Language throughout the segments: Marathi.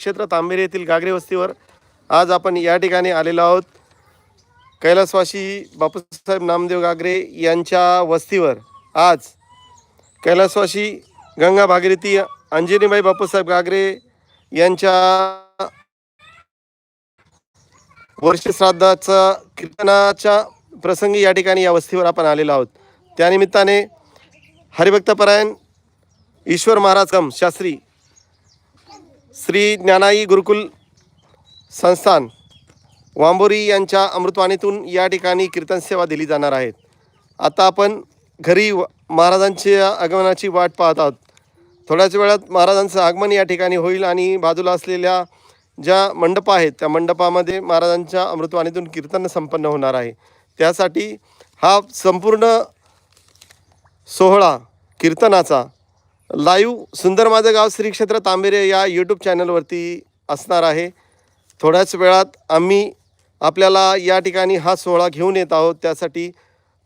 क्षेत्र तांबेरे येथील गागरे वस्तीवर आज आपण या ठिकाणी आलेलो आहोत. कैलासवासी बापूसाहेब नामदेव गागरे यांच्या वस्तीवर आज कैलासवासी गंगा भागीरथी अंजनीबाई बापूसाहेब गागरे यांच्या वर्षश्राद्धाचा कीर्तनाच्या प्रसंगी या ठिकाणी या वस्तीवर आपण आलेलो आहोत. त्यानिमित्ताने हरिभक्तपरायण ईश्वर महाराज कम शास्त्री श्री ज्ञानाई गुरुकुल संस्थान वांबोरी यांच्या अमृतवाणीतून या ठिकाणी कीर्तन सेवा दिली जाणार आहेत आता आपण घरी व- महाराजांच्या आगमनाची वाट पाहत आहोत. थोड्याच वेळात महाराजांचं आगमन या ठिकाणी होईल आणि बाजूला असलेल्या ज्या मंडप आहेत त्या मंडपामध्ये महाराजांच्या अमृतवाणीतून कीर्तन संपन्न होणार आहे. त्यासाठी हा संपूर्ण सोहळा कीर्तनाचा लाईव्ह सुंदर माझं गाव श्री क्षेत्र तांबेरे या यूट्यूब चॅनलवरती असणार आहे. थोड्याच वेळात आम्ही आपल्याला या ठिकाणी हा सोहळा घेऊन येत आहोत. त्यासाठी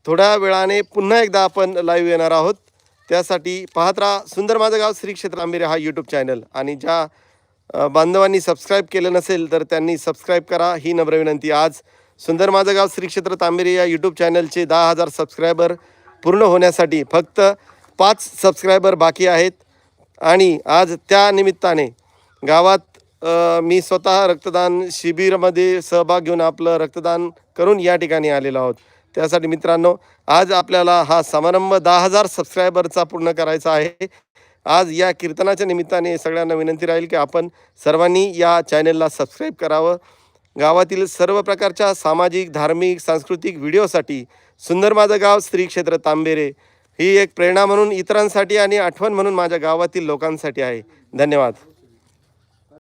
थोड्या वेळाने पुन्हा एकदा आपण लाईव्ह येणार आहोत. त्यासाठी पाहत राहा सुंदर माझं गाव श्री क्षेत्र आंबेरे हा यूट्यूब चॅनल आणि ज्या बांधवांनी सबस्क्राईब केलं नसेल तर त्यांनी सबस्क्राईब करा. ही नम्र विनंती. आज सुंदर माझं गाव श्री क्षेत्र तांबेरे या यूट्यूब चॅनलचे दहा हजार सबस्क्रायबर पूर्ण होण्यासाठी फक्त पाच सबस्क्रायबर बाकी आहेत. आणि आज त्या निमित्ताने गावात मी स्वतः रक्तदान शिबिरामध्ये सहभाग घेऊन आपलं रक्तदान करून या ठिकाणी आलेलो आहोत. त्यासाठी मित्रांनो आज आपल्याला हा समारंभ दहा हजार सबस्क्रायबरचा पूर्ण करायचा आहे. आज या कीर्तनाच्या निमित्ताने सगळ्यांना विनंती राहील की आपण सर्वांनी या चॅनेलला सबस्क्राईब करावं. गावातील सर्व प्रकारच्या सामाजिक धार्मिक सांस्कृतिक व्हिडिओसाठी सुंदर माझं गाव श्री क्षेत्र तांबेरे. ही एक प्रेरणा म्हणून इतरांसाठी आणि आठवण म्हणून माझ्या गावातील लोकांसाठी आहे. धन्यवाद.